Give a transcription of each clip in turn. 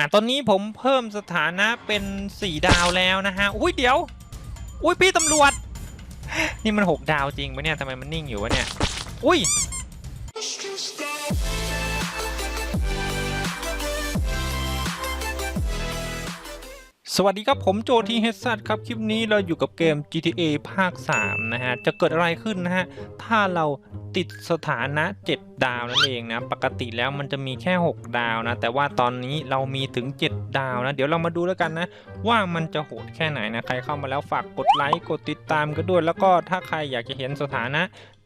อ่าตอนนี้ผมเพิ่มสถานะเป็นสี่ดาวแล้วนะฮะ อุ้ยเดี๋ยว อุ้ยพี่ตำรวจ นี่มันหกดาวจริงปะเนี่ยทำไมมันนิ่งอยู่วะเนี่ย อุ้ยสวัสดีครับ ผมโจทีเฮดซัครับ คลิปนี้เราอยู่กับเกม GTA ภาค 3 นะฮะ จะเกิดอะไรขึ้นนะฮะ ถ้าเรา ติดสถานะ 7 ดาวนั่นเองนะ ปกติแล้วมันจะมีแค่ 6 ดาวนะ แต่ว่าตอนนี้เรามีถึง 7 ดาวนะ เดี๋ยวเรามาดูแล้วกันนะ ว่ามันจะโหดแค่ไหนนะ ใครเข้ามาแล้วฝากกดไลค์ กดติดตามกันด้วย แล้วก็ถ้าใครอยากจะเห็นสถานะ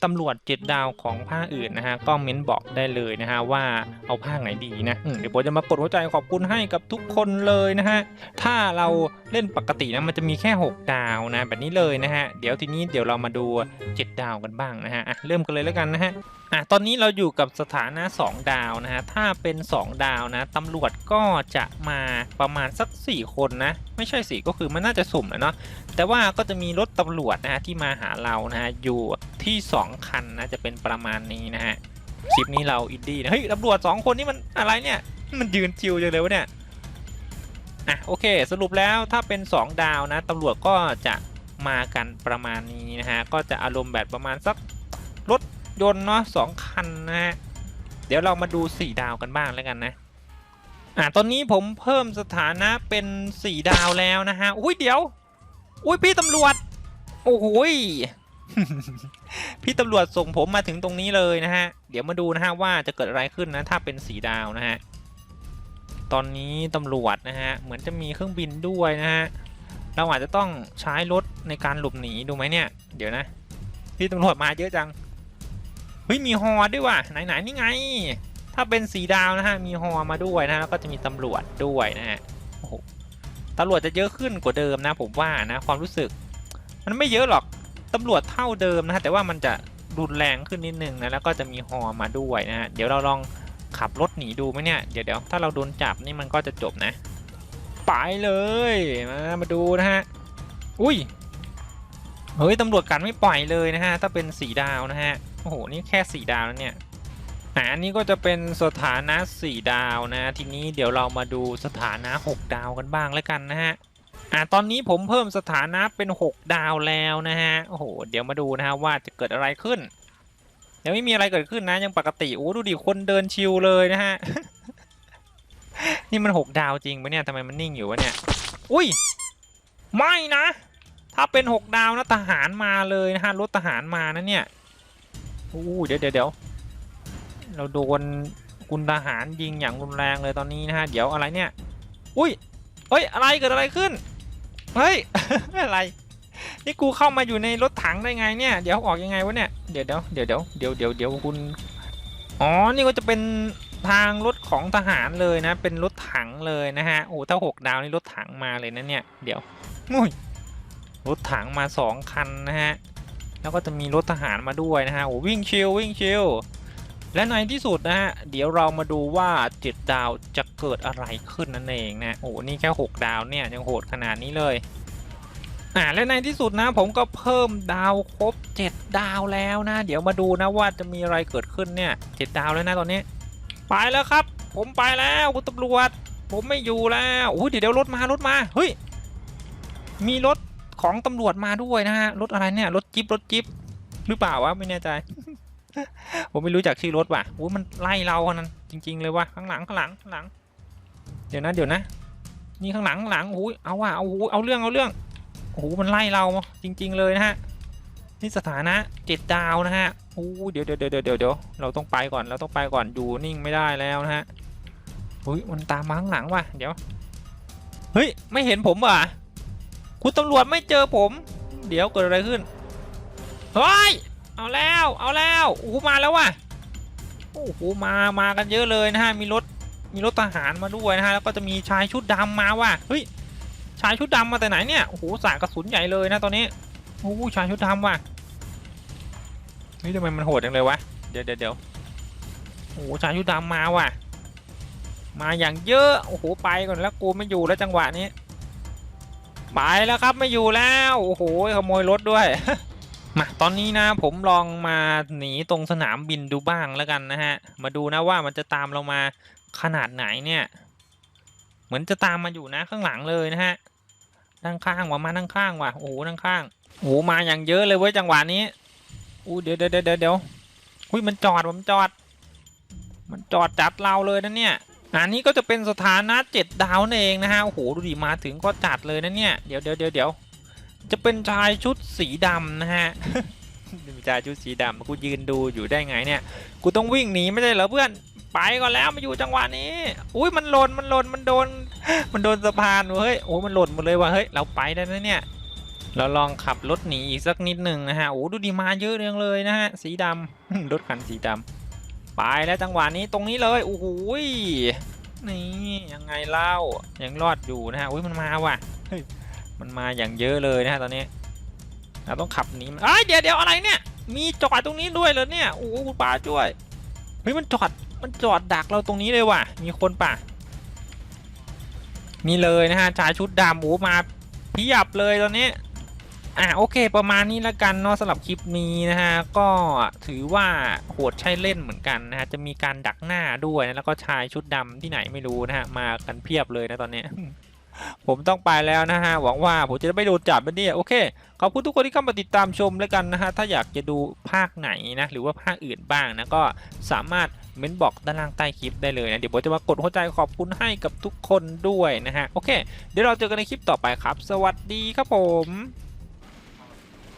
ตำรวจ 7 ดาวของภาคอื่นนะฮะ ก็เม้นบอกได้เลยนะฮะว่าเอาภาคไหนดีนะ เดี๋ยวผมจะมากดหัวใจขอบคุณให้กับทุกคนเลยนะฮะ ถ้าเราเล่นปกตินะมันจะมีแค่ 6 ดาวนะ แบบนี้เลยนะฮะ เดี๋ยวทีนี้เดี๋ยวเรามาดู 7 ดาวกันบ้างนะฮะเริ่มกันเลยแล้วกันนะฮะอะตอนนี้เราอยู่กับสถานะ 2 ดาวนะฮะ ถ้าเป็น 2 ดาวนะตำรวจก็จะมาประมาณสัก 4 คนนะ ไม่ใช่สี่ก็คือมันน่าจะสุ่มนะเนาะ แต่ว่าก็จะมีรถตำรวจนะฮะที่มาหาเรานะฮะอยู่ที่ 2 คันนะจะเป็นประมาณนี้นะฮะ คลิปนี้เราอินดี้นะ เฮ้ยตำรวจ 2 คนนี่มันอะไรเนี่ย มันยืนชิวจังเลยวะเนี่ย อะโอเค สรุปแล้วถ้าเป็น 2 ดาวนะตำรวจก็จะมากันประมาณนี้นะฮะ ก็จะอารมณ์แบบประมาณสักรถ ยนต์เนาะสองคันนะฮะ เดี๋ยวเรามาดู 4 ดาวกันบ้างแล้วกันนะ อะตอนนี้ผมเพิ่มสถานะเป็น 4 ดาวแล้วนะฮะ อุ้ยเดี๋ยว อุ้ยพี่ตำรวจ โอ้โหยพี่ตำรวจส่งผมมาถึงตรงนี้เลยนะฮะ เดี๋ยวมาดูนะฮะว่าจะเกิดอะไรขึ้นนะถ้าเป็นสีดาวนะฮะ ตอนนี้ตำรวจนะฮะ เหมือนจะมีเครื่องบินด้วยนะฮะ เราอาจจะต้องใช้รถในการหลบหนีดูไหมเนี่ย เดี๋ยวนะ พี่ตำรวจมาเยอะจัง เฮ้ยมีฮอด้วยว่ะไหนๆนี่ไง ถ้าเป็นสีดาวนะฮะมีฮอมาด้วยนะแล้วก็จะมีตำรวจด้วยนะฮะโอ้โหตำรวจจะเยอะขึ้นกว่าเดิมนะ ผมว่านะความรู้สึก มันไม่เยอะหรอกตำรวจเท่าเดิมนะฮะแต่ว่ามันจะรุนแรงขึ้นนิดนึงนะแล้วก็จะมีฮอมาด้วยนะฮะเดี๋ยวเราลองขับรถหนีดูไหมเนี่ยเดี๋ยวเดี๋ยวถ้าเราโดนจับนี่มันก็จะจบนะไปเลยมามาดูนะฮะอุ้ยเฮ้ยตำรวจกันไม่ปล่อยเลยนะฮะถ้าเป็นสีดาวนะฮะ โอ้โห นี่แค่สี่ดาวแล้วเนี่ยอันนี้ก็จะเป็นสถานะสีดาวนะ ทีนี้เดี๋ยวเรามาดูสถานะ 6 ดาวกันบ้างแล้วกันนะฮะอ่าตอนนี้ผมเพิ่มสถานะเป็น 6 ดาวแล้วนะฮะโอ้โหเดี๋ยวมาดูนะฮะว่าจะเกิดอะไรขึ้นยังไม่มีอะไรเกิดขึ้นนะยังปกติโอ้ดูดิคนเดินชิวเลยนะฮะนี่มันหกดาวจริงปะเนี่ยทำไมมันนิ่งอยู่วะเนี่ยอุ้ยไม่นะ ถ้าเป็นหกดาวนะทหารมาเลยนะฮะรถทหารมานะเนี่ย อู้เดี๋ยวเดี๋ยวเราโดนคุณทหารยิงอย่างรุนแรงเลยตอนนี้นะฮะ เดี๋ยวอะไรเนี่ย อุ้ยเฮ้ย อะไรเกิดอะไรขึ้น เฮ้ย อะไร นี่กูเข้ามาอยู่ในรถถังได้ไงเนี่ย เดี๋ยวออกยังไงวะเนี่ย เดี๋ยวเดี๋ยวเดี๋ยวเดี๋ยวเดี๋ยวเดี๋ยวเดี๋ยวคุณ อ๋อ นี่ก็จะเป็นทางรถของทหารเลยนะ เป็นรถถังเลยนะฮะ โอ้ ถ้าหกดาวนี่รถถังมาเลยนะเนี่ย เดี๋ยวมุ้ยรถถังมาสองคันนะฮะ แล้วก็จะมีรถทหารมาด้วยนะฮะโอ้วิ่งชิลวิ่งชิลและในที่สุดนะฮะ เดี๋ยวเรามาดูว่าเจ็ดดาวจะเกิดอะไรขึ้นนั่นเองนะ โอ้นี่แค่หกดาวเนี่ยยังโหดขนาดนี้เลย อ่าและในที่สุดนะ ผมก็เพิ่มดาวครบ 7 ดาวแล้วนะ เดี๋ยวมาดูนะว่าจะมีอะไรเกิดขึ้นเนี่ย7ดาวแล้วนะตอนนี้ ไปแล้วครับ ผมไปแล้วคุณตำรวจ ผมไม่อยู่แล้วโอ้ยเดี๋ยวเดี๋ยวรถมารถมา เฮ้ย มีรถ ของตำรวจมาด้วยนะฮะรถอะไรเนี่ยรถจิ๊บรถจิ๊บหรือเปล่าวะไม่แน่ใจ ผมไม่รู้จักชื่อรถว่ะโอ้ยมันไล่เราอะนั่นจริง ๆ เลยว่ะข้างหลังข้างหลังข้างหลัง เดี๋ยวนะเดี๋ยวนะ นี่ข้างหลังข้างหลังโอ้ยเอาว่ะเอาโอ้ยเอาเรื่องเอาเรื่องโอ้โหมันไล่เราจริง ๆ เลยนะฮะนี่สถานะเจ็ดดาวนะฮะโอ้เดี๋ยวเดี๋ยวเดี๋ยวเดี๋ยวเดี๋ยวเราต้องไปก่อนเราต้องไปก่อนอยู่นิ่งไม่ได้แล้วนะฮะเฮ้ยมันตามมาข้างหลังว่ะเดี๋ยว เฮ้ยไม่เห็นผมว่ะ คุณตำรวจไม่เจอผม เดี๋ยวเกิดอะไรขึ้น เฮ้ย เอาแล้ว เอาแล้วโอ้โหมาแล้วว่ะ โอ้โหมา มากันเยอะเลยนะฮะ มีรถ มีรถทหารมาด้วยนะฮะ แล้วก็จะมีชายชุดดำมาว่ะ เฮ้ย ชายชุดดำมาแต่ไหนเนี่ย โอ้โหสากกระสุนใหญ่เลยนะตอนนี้ โอ้โหชายชุดดำว่ะนี่ทำไมมันโหดจังเลยวะ เดี๋ยวเดี๋ยวเดี๋ยวโอ้โหชายชุดดำมาว่ะ มาอย่างเยอะ โอ้โห ไปก่อนแล้วกูไม่อยู่แล้วจังหวะนี้ ไปแล้วครับไม่อยู่แล้วโอ้โหขโมยรถด้วยมาตอนนี้นะผมลองมาหนีตรงสนามบินดูบ้างแล้วกันนะฮะ มาดูนะว่ามันจะตามเรามาขนาดไหนเนี่ย เหมือนจะตามมาอยู่นะข้างหลังเลยนะฮะด้านข้างว่ะมาด้านข้างว่ะโอ้โหด้านข้างโอ้โหมาอย่างเยอะเลยเว้ยจังหวะนี้อู้เดี๋ยวเดี๋ยวเดี๋ยวเดี๋ยวอุ้ยมันจอดมันจอด มันจอดจัดเราเลยนะเนี่ย อันนี้ก็จะเป็นสถานะเจ็ดดาวนั่นเองนะฮะโอ้โหดูดิมาถึงก็จัดเลยนะเนี่ยเดี๋ยวเดี๋ยวเดี๋ยวเดี๋ยวจะเป็นชายชุดสีดำนะฮะมีชายชุดสีดำกูยืนดูอยู่ได้ไงเนี่ยกูต้องวิ่งหนีไม่ได้เหรอเพื่อนไปก่อนแล้วมาอยู่จังหวะนี้ อุ้ยมันหล่นมันหล่นมันโดน มันโดนสะพานเฮ้ยโอ้ยมันหล่นหมดเลยว่ะเฮ้ยเราไปได้แล้วเนี่ยเราลองขับรถหนีอีกสักนิดหนึ่งนะฮะโอ้ดูดีมาเยอะเรื่องเลยนะฮะสีดำรถคันสีดำ ไปแล้วจังหวะนี้ตรงนี้เลยโอ้โหยนี่ยังไงเล่ายังรอดอยู่นะฮะอุ้ยมันมาว่ะมันมาอย่างเยอะเลยนะฮะตอนนี้เราต้องขับหนีมันเอ้ยเดี๋ยวเดี๋ยวอะไรเนี่ย มีจอดตรงนี้ด้วยเหรอเนี่ยโอ้โหป้าช่วยเฮ้ยมันจอดมันจอดดักเราตรงนี้เลยว่ะ มีคนป่ะนี่เลยนะฮะชายชุดดำโอ้มาเพียบเลยตอนนี้ อะโอเค ประมาณนี้แล้วกันเนาะสำหรับคลิปนี้นะฮะก็ถือว่าโหดใช้เล่นเหมือนกันนะฮะจะมีการดักหน้าด้วยนะแล้วก็ชายชุดดำที่ไหนไม่รู้นะฮะมากันเพียบเลยนะตอนนี้ผมต้องไปแล้วนะฮะ หวังว่าผมจะไม่โดนจับไปเนี่ยโอเค ขอบคุณทุกคนที่เข้ามาติดตามชมแล้วกันนะฮะ ถ้าอยากจะดูภาคไหนนะ หรือว่าภาคอื่นบ้างนะ ก็สามารถเม้นบอกด้านล่างใต้คลิปได้เลยนะ เดี๋ยวผมจะมากดหัวใจขอบคุณให้กับทุกคนด้วยนะฮะ โอเค เดี๋ยวเราเจอกันในคลิปต่อไปครับ สวัสดีครับผม